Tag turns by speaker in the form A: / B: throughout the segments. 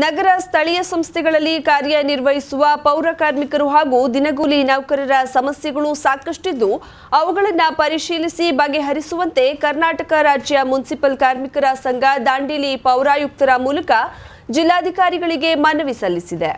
A: ನಗರ ಸ್ಥಳೀಯ ಸಂಸ್ಥೆಗಳಲ್ಲಿ ಕಾರ್ಯನಿರ್ವಹಿಸುವ ಪೌರ ಕಾರ್ಮಿಕರು ಹಾಗೂ ದಿನಗೂಲಿ ನೌಕರರ ಸಮಸ್ಯೆಗಳು ಸಾಕಷ್ಟಿದ್ದು, ಅವುಗಳನ್ನು ಪರಿಶೀಲಿಸಿ ಬಗೆಹರಿಸುವಂತೆ ಕರ್ನಾಟಕ ರಾಜ್ಯ ಮುನ್ಸಿಪಲ್ ಕಾರ್ಮಿಕರ ಸಂಘ ದಾಂಡೇಲಿ ಪೌರಾಯುಕ್ತರ ಮೂಲಕ ಜಿಲ್ಲಾಧಿಕಾರಿಗಳಿಗೆ ಮನವಿ ಸಲ್ಲಿಸಿದೆ.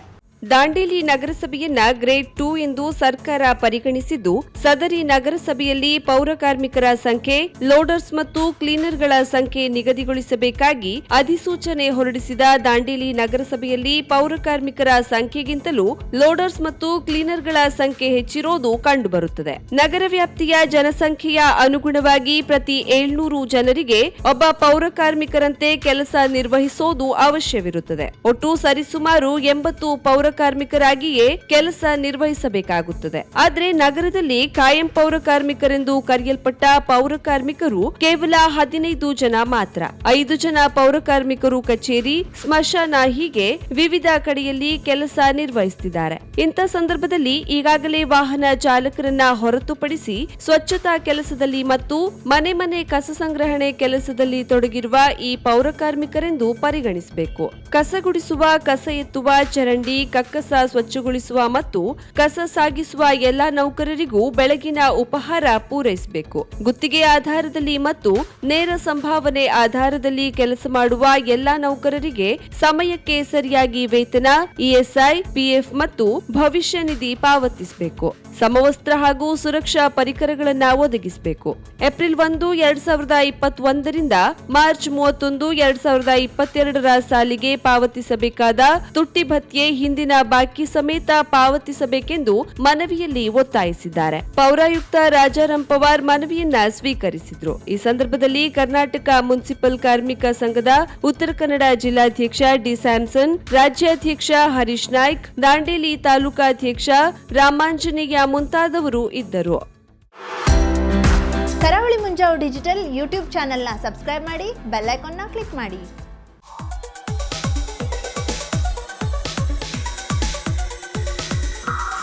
A: ದಾಂಡೇಲಿ ನಗರಸಭೆಯನ್ನ ಗ್ರೇಡ್ ಟೂ ಎಂದು ಸರ್ಕಾರ ಪರಿಗಣಿಸಿದ್ದು, ಸದರಿ ನಗರಸಭೆಯಲ್ಲಿ ಪೌರ ಕಾರ್ಮಿಕರ ಸಂಖ್ಯೆ, ಲೋಡರ್ಸ್ ಮತ್ತು ಕ್ಲೀನರ್ಗಳ ಸಂಖ್ಯೆ ನಿಗದಿಗೊಳಿಸಬೇಕಾಗಿ ಅಧಿಸೂಚನೆ ಹೊರಡಿಸಿದ ದಾಂಡೇಲಿ ನಗರಸಭೆಯಲ್ಲಿ ಪೌರ ಕಾರ್ಮಿಕರ ಸಂಖ್ಯೆಗಿಂತಲೂ ಲೋಡರ್ಸ್ ಮತ್ತು ಕ್ಲೀನರ್ಗಳ ಸಂಖ್ಯೆ ಹೆಚ್ಚಿರೋದು ಕಂಡುಬರುತ್ತದೆ. ನಗರ ವ್ಯಾಪ್ತಿಯ ಜನಸಂಖ್ಯೆಯ ಅನುಗುಣವಾಗಿ ಪ್ರತಿ ಏಳ್ನೂರು ಜನರಿಗೆ ಒಬ್ಬ ಪೌರ ಕಾರ್ಮಿಕರಂತೆ ಕೆಲಸ ನಿರ್ವಹಿಸೋದು ಅವಶ್ಯವಿರುತ್ತದೆ. ಒಟ್ಟು ಸರಿಸುಮಾರು ಎಂಬತ್ತು ಪೌರ ಕಾರ್ಮಿಕರಾಗಿಯೇ ಕೆಲಸ ನಿರ್ವಹಿಸಬೇಕಾಗುತ್ತದೆ. ಆದರೆ ನಗರದಲ್ಲಿ ಕಾಯಂ ಪೌರ ಕಾರ್ಮಿಕರೆಂದು ಕರೆಯಲ್ಪಟ್ಟ ಪೌರ ಕಾರ್ಮಿಕರು ಕೇವಲ ಹದಿನೈದು ಜನ ಮಾತ್ರ. ಐದು ಜನ ಪೌರ ಕಾರ್ಮಿಕರು ಕಚೇರಿ, ಸ್ಮಶಾನ ಹೀಗೆ ವಿವಿಧ ಕಡೆಯಲ್ಲಿ ಕೆಲಸ ನಿರ್ವಹಿಸುತ್ತಿದ್ದಾರೆ ಇಂಥ ಸಂದರ್ಭದಲ್ಲಿ ಈಗಾಗಲೇ ವಾಹನ ಚಾಲಕರನ್ನ ಹೊರತುಪಡಿಸಿ ಸ್ವಚ್ಛತಾ ಕೆಲಸದಲ್ಲಿ ಮತ್ತು ಮನೆ ಮನೆ ಕಸ ಸಂಗ್ರಹಣೆ ಕೆಲಸದಲ್ಲಿ ತೊಡಗಿರುವ ಈ ಪೌರ ಕಾರ್ಮಿಕರೆಂದು ಪರಿಗಣಿಸಬೇಕು. ಕಸ ಗುಡಿಸುವ, ಕಸ ಎತ್ತುವ, ಚರಂಡಿ ಕಕ್ಕಸ ಸ್ವಚ್ಛಗೊಳಿಸುವ ಮತ್ತು ಕಸ ಸಾಗಿಸುವ ಎಲ್ಲಾ ನೌಕರರಿಗೂ ಬೆಳಗಿನ ಉಪಹಾರ ಪೂರೈಸಬೇಕು. ಗುತ್ತಿಗೆ ಆಧಾರದಲ್ಲಿ ಮತ್ತು ನೇರ ಸಂಭಾವನೆ ಆಧಾರದಲ್ಲಿ ಕೆಲಸ ಮಾಡುವ ಎಲ್ಲಾ ನೌಕರರಿಗೆ ಸಮಯಕ್ಕೆ ಸರಿಯಾಗಿ ವೇತನ ಇಎಸ್ಐ ಪಿಎಫ್ ಮತ್ತು ಭವಿಷ್ಯ ನಿಧಿ ಪಾವತಿಸಬೇಕು. ಸಮವಸ್ತ್ರ ಹಾಗೂ ಸುರಕ್ಷಾ ಪರಿಕರಗಳನ್ನು ಒದಗಿಸಬೇಕು. ಏಪ್ರಿಲ್ ಒಂದು, ಎರಡ್ ಸಾವಿರದ ಇಪ್ಪತ್ತೊಂದರಿಂದ ಮಾರ್ಚ್ ಮೂವತ್ತೊಂದು, ಎರಡ್ ಸಾವಿರದ ಇಪ್ಪತ್ತೆರಡರ ಸಾಲಿಗೆ ಪಾವತಿಸಬೇಕಾದ ತುಟ್ಟಿ ಭತ್ಯೆ ಹಿಂದಿನ ಬಾಕಿ ಸಮೇತ ಪಾವತಿಸಬೇಕೆಂದು ಮನವಿಯಲ್ಲಿ ಒತ್ತಾಯಿಸಿದ್ದಾರೆ. ಪೌರಾಯುಕ್ತ ರಾಜಾರಾಮ್ ಪವಾರ್ ಮನವಿಯನ್ನ ಸ್ವೀಕರಿಸಿದ್ರು. ಈ ಸಂದರ್ಭದಲ್ಲಿ ಕರ್ನಾಟಕ ಮುನ್ಸಿಪಲ್ ಕಾರ್ಮಿಕ ಸಂಘದ ಉತ್ತರ ಕನ್ನಡ ಜಿಲ್ಲಾಧ್ಯಕ್ಷ ಡಿ ಸ್ಯಾಮ್ಸನ್, ರಾಜ್ಯಾಧ್ಯಕ್ಷ ಹರೀಶ್ ನಾಯ್ಕ್, ದಾಂಡೇಲಿ ತಾಲೂಕಾಧ್ಯಕ್ಷ ರಾಮಾಂಜನೇಯ ಮುಂತಾದವರು ಇದ್ದರು.
B: ಕರಾವಳಿ ಮುಂಜಾವು ಡಿಜಿಟಲ್ ಯೂಟ್ಯೂಬ್ ಚಾನೆಲ್ನ ಸಬ್ಸ್ಕ್ರೈಬ್ ಮಾಡಿ, ಬೆಲ್ ಐಕಾನ್ನ ಕ್ಲಿಕ್ ಮಾಡಿ.